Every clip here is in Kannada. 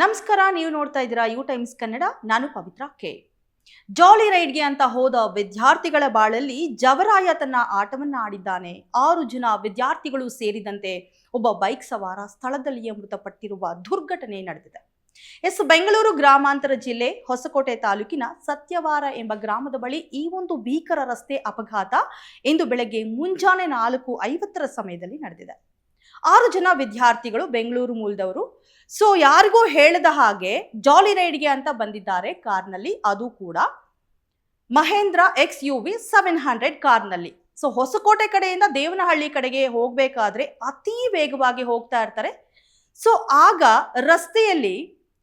ನಮಸ್ಕಾರ, ನೀವು ನೋಡ್ತಾ ಇದ್ದೀರಾ ಯು ಟೈಮ್ಸ್ ಕನ್ನಡ. ನಾನು ಪವಿತ್ರ ಕೆ. ಜಾಲಿ ರೈಡ್ಗೆ ಅಂತ ಹೋದ ವಿದ್ಯಾರ್ಥಿಗಳ ಬಾಳಲ್ಲಿ ಜವರಾಯ ತನ್ನ ಆಟವನ್ನ ಆಡಿದ್ದಾನೆ. ಆರು ಜನ ವಿದ್ಯಾರ್ಥಿಗಳು ಸೇರಿದಂತೆ ಒಬ್ಬ ಬೈಕ್ ಸವಾರ ಸ್ಥಳದಲ್ಲಿಯೇ ಮೃತಪಟ್ಟಿರುವ ದುರ್ಘಟನೆ ನಡೆದಿದೆ. ಎಸ್ ಬೆಂಗಳೂರು ಗ್ರಾಮಾಂತರ ಜಿಲ್ಲೆ ಹೊಸಕೋಟೆ ತಾಲೂಕಿನ ಸತ್ಯವಾರ ಎಂಬ ಗ್ರಾಮದ ಬಳಿ ಈ ಒಂದು ಭೀಕರ ರಸ್ತೆ ಅಪಘಾತ ಇಂದು ಬೆಳಗ್ಗೆ ಮುಂಜಾನೆ ನಾಲ್ಕು ಐವತ್ತರ ಸಮಯದಲ್ಲಿ ನಡೆದಿದೆ. ಆರು ಜನ ವಿದ್ಯಾರ್ಥಿಗಳು ಬೆಂಗಳೂರು ಮೂಲದವರು. ಸೊ ಯಾರಿಗೂ ಹೇಳದ ಹಾಗೆ ಜಾಲಿ ರೈಡ್ಗೆ ಅಂತ ಬಂದಿದ್ದಾರೆ ಕಾರ್ನಲ್ಲಿ, ಅದು ಕೂಡ Mahindra X U V seven hundred ಕಾರ್ನಲ್ಲಿ. ಸೊ ಹೊಸಕೋಟೆ ಕಡೆಯಿಂದ ದೇವನಹಳ್ಳಿ ಕಡೆಗೆ ಹೋಗಬೇಕಾದ್ರೆ ಅತಿ ವೇಗವಾಗಿ ಹೋಗ್ತಾ ಇರ್ತಾರೆ. ಸೊ ಆಗ ರಸ್ತೆಯಲ್ಲಿ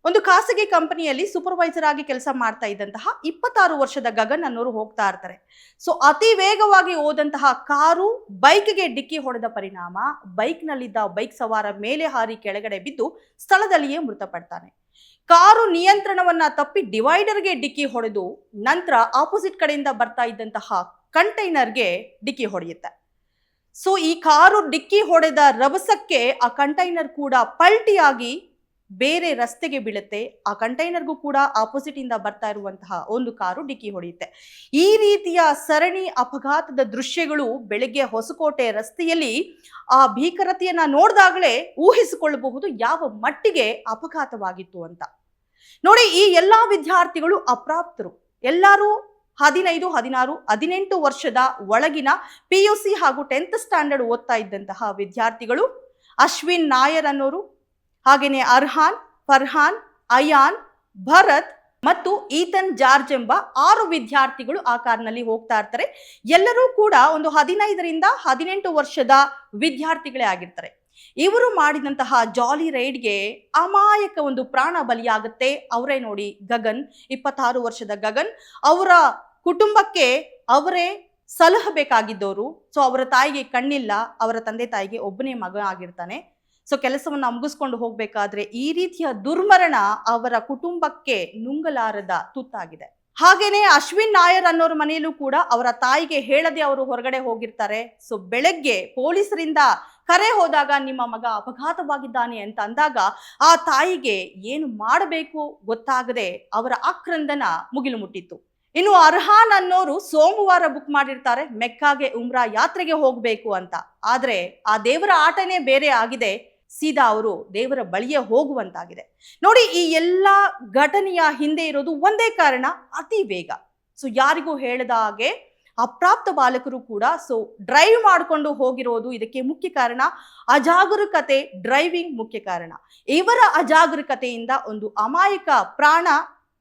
ಒಂದು ಖಾಸಗಿ ಕಂಪನಿಯಲ್ಲಿ ಸೂಪರ್ವೈಸರ್ ಆಗಿ ಕೆಲಸ ಮಾಡ್ತಾ ಇದ್ದಂತಹ ಇಪ್ಪತ್ತಾರು ವರ್ಷದ ಗಗನ್ ಅನ್ನೋರು ಹೋಗ್ತಾ ಇರ್ತಾರೆ. ಸೊ ಅತಿ ವೇಗವಾಗಿ ಹೋದಂತಹ ಕಾರು ಬೈಕ್ಗೆ ಡಿಕ್ಕಿ ಹೊಡೆದ ಪರಿಣಾಮ, ಬೈಕ್ನಲ್ಲಿದ್ದ ಬೈಕ್ ಸವಾರ ಮೇಲೆ ಹಾರಿ ಕೆಳಗಡೆ ಬಿದ್ದು ಸ್ಥಳದಲ್ಲಿಯೇ ಮೃತಪಡ್ತಾನೆ. ಕಾರು ನಿಯಂತ್ರಣವನ್ನ ತಪ್ಪಿ ಡಿವೈಡರ್ಗೆ ಡಿಕ್ಕಿ ಹೊಡೆದು ನಂತರ ಆಪೋಸಿಟ್ ಕಡೆಯಿಂದ ಬರ್ತಾ ಇದ್ದಂತಹ ಕಂಟೈನರ್ಗೆ ಡಿಕ್ಕಿ ಹೊಡೆಯುತ್ತೆ. ಸೊ ಈ ಕಾರು ಡಿಕ್ಕಿ ಹೊಡೆದ ರಭಸಕ್ಕೆ ಆ ಕಂಟೈನರ್ ಕೂಡ ಪಲ್ಟಿಯಾಗಿ ಬೇರೆ ರಸ್ತೆಗೆ ಬೀಳುತ್ತೆ, ಆ ಕಂಟೈನರ್ಗೂ ಕೂಡ ಆಪೋಸಿಟ್ ಇಂದ ಬರ್ತಾ ಇರುವಂತಹ ಒಂದು ಕಾರು ಡಿಕ್ಕಿ ಹೊಡೆಯುತ್ತೆ. ಈ ರೀತಿಯ ಸರಣಿ ಅಪಘಾತದ ದೃಶ್ಯಗಳು ಬೆಳಗ್ಗೆ ಹೊಸಕೋಟೆ ರಸ್ತೆಯಲ್ಲಿ ಆ ಭೀಕರತೆಯನ್ನ ನೋಡಿದಾಗಲೇ ಊಹಿಸಿಕೊಳ್ಳಬಹುದು ಯಾವ ಮಟ್ಟಿಗೆ ಅಪಘಾತವಾಗಿತ್ತು ಅಂತ. ನೋಡಿ, ಈ ಎಲ್ಲಾ ವಿದ್ಯಾರ್ಥಿಗಳು ಅಪ್ರಾಪ್ತರು. ಎಲ್ಲರೂ ಹದಿನೈದು, ಹದಿನಾರು, ಹದಿನೆಂಟು ವರ್ಷದ ಒಳಗಿನ ಪಿ ಯು ಸಿ ಹಾಗೂ ಟೆಂತ್ ಸ್ಟ್ಯಾಂಡರ್ಡ್ ಓದ್ತಾ ಇದ್ದಂತಹ ವಿದ್ಯಾರ್ಥಿಗಳು ಅಶ್ವಿನ್ ನಾಯರ್ ಅನ್ನೋರು ಹಾಗೇನೆ ಅರ್ಹಾನ್, ಫರ್ಹಾನ್, ಅಯಾನ್, ಭರತ್ ಮತ್ತು ಈತನ್ ಜಾರ್ಜ್ ಎಂಬ ಆರು ವಿದ್ಯಾರ್ಥಿಗಳು ಆ ಕಾರ್ನಲ್ಲಿ ಹೋಗ್ತಾ ಇರ್ತಾರೆ. ಎಲ್ಲರೂ ಕೂಡ ಒಂದು ಹದಿನೈದರಿಂದ ಹದಿನೆಂಟು ವರ್ಷದ ವಿದ್ಯಾರ್ಥಿಗಳೇ ಆಗಿರ್ತಾರೆ. ಇವರು ಮಾಡಿದಂತಹ ಜಾಲಿ ರೈಡ್ಗೆ ಅಮಾಯಕ ಒಂದು ಪ್ರಾಣ ಬಲಿಯಾಗುತ್ತೆ. ಅವರೇ ನೋಡಿ ಗಗನ್, ಇಪ್ಪತ್ತಾರು ವರ್ಷದ ಗಗನ್. ಅವರ ಕುಟುಂಬಕ್ಕೆ ಅವರೇ ಸಲಹಬೇಕಾಗಿದ್ದವರು ಸೊ, ಅವರ ತಾಯಿಗೆ ಕಣ್ಣಿಲ್ಲ. ಅವರ ತಂದೆ ತಾಯಿಗೆ ಒಬ್ಬನೇ ಮಗ ಆಗಿರ್ತಾನೆ. ಸೊ ಕೆಲಸವನ್ನ ಮುಗಿಸ್ಕೊಂಡು ಹೋಗ್ಬೇಕಾದ್ರೆ ಈ ರೀತಿಯ ದುರ್ಮರಣ ಅವರ ಕುಟುಂಬಕ್ಕೆ ನುಂಗಲಾರದ ತುತ್ತಾಗಿದೆ. ಹಾಗೇನೆ ಅಶ್ವಿನ್ ನಾಯರ್ ಅನ್ನೋರ ಮನೆಯಲ್ಲೂ ಕೂಡ ಅವರ ತಾಯಿಗೆ ಹೇಳದೆ ಅವರು ಹೊರಗಡೆ ಹೋಗಿರ್ತಾರೆ. ಸೊ ಬೆಳಗ್ಗೆ ಪೊಲೀಸರಿಂದ ಕರೆ ಹೋದಾಗ ನಿಮ್ಮ ಮಗ ಅಪಘಾತವಾಗಿದ್ದಾನೆ ಅಂತ ಅಂದಾಗ ಆ ತಾಯಿಗೆ ಏನು ಮಾಡಬೇಕು ಗೊತ್ತಾಗದೆ ಅವರ ಆಕ್ರಂದನ ಮುಗಿಲು ಮುಟ್ಟಿತ್ತು. ಇನ್ನು ಅರ್ಹಾನ್ ಅನ್ನೋರು ಸೋಮವಾರ ಬುಕ್ ಮಾಡಿರ್ತಾರೆ, ಮೆಕ್ಕಾಗೆ ಉಮ್ರಾ ಯಾತ್ರೆಗೆ ಹೋಗಬೇಕು ಅಂತ. ಆದ್ರೆ ಆ ದೇವರ ಆಟನೇ ಬೇರೆ ಆಗಿದೆ. ಸೀದಾ ಅವರು ದೇವರ ಬಳಿಯೇ ಹೋಗುವಂತಾಗಿದೆ. ನೋಡಿ, ಈ ಎಲ್ಲ ಘಟನೆಯ ಹಿಂದೆ ಇರೋದು ಒಂದೇ ಕಾರಣ, ಅತಿ ವೇಗ. ಸೊ ಯಾರಿಗೂ ಹೇಳದ ಹಾಗೆ ಅಪ್ರಾಪ್ತ ಬಾಲಕರು ಕೂಡ ಸೊ ಡ್ರೈವ್ ಮಾಡಿಕೊಂಡು ಹೋಗಿರೋದು ಇದಕ್ಕೆ ಮುಖ್ಯ ಕಾರಣ, ಅಜಾಗರೂಕತೆ ಡ್ರೈವಿಂಗ್ ಮುಖ್ಯ ಕಾರಣ. ಇವರ ಅಜಾಗರೂಕತೆಯಿಂದ ಒಂದು ಅಮಾಯಕ ಪ್ರಾಣ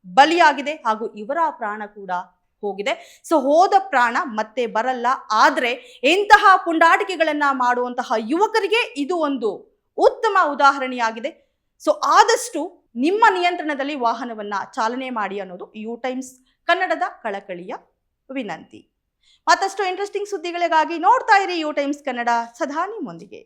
ಬಲಿಯಾಗಿದೆ ಹಾಗೂ ಇವರ ಪ್ರಾಣ ಕೂಡ ಹೋಗಿದೆ. ಸೊ ಹೋದ ಪ್ರಾಣ ಮತ್ತೆ ಬರಲ್ಲ. ಆದರೆ, ಇಂತಹ ಪುಂಡಾಟಿಕೆಗಳನ್ನ ಮಾಡುವಂತಹ ಯುವಕರಿಗೆ ಇದು ಒಂದು ಉತ್ತಮ ಉದಾಹರಣೆಯಾಗಿದೆ. ಸೊ ಆದಷ್ಟು ನಿಮ್ಮ ನಿಯಂತ್ರಣದಲ್ಲಿ ವಾಹನವನ್ನ ಚಾಲನೆ ಮಾಡಿ ಅನ್ನೋದು ಯು ಟೈಮ್ಸ್ ಕನ್ನಡದ ಕಳಕಳಿಯ ವಿನಂತಿ. ಮತ್ತಷ್ಟು ಇಂಟ್ರೆಸ್ಟಿಂಗ್ ಸುದ್ದಿಗಳಿಗಾಗಿ ನೋಡ್ತಾ ಇರಿ ಯು ಟೈಮ್ಸ್ ಕನ್ನಡ ಸದಾ ನಿಮ್ಮೊಂದಿಗೆ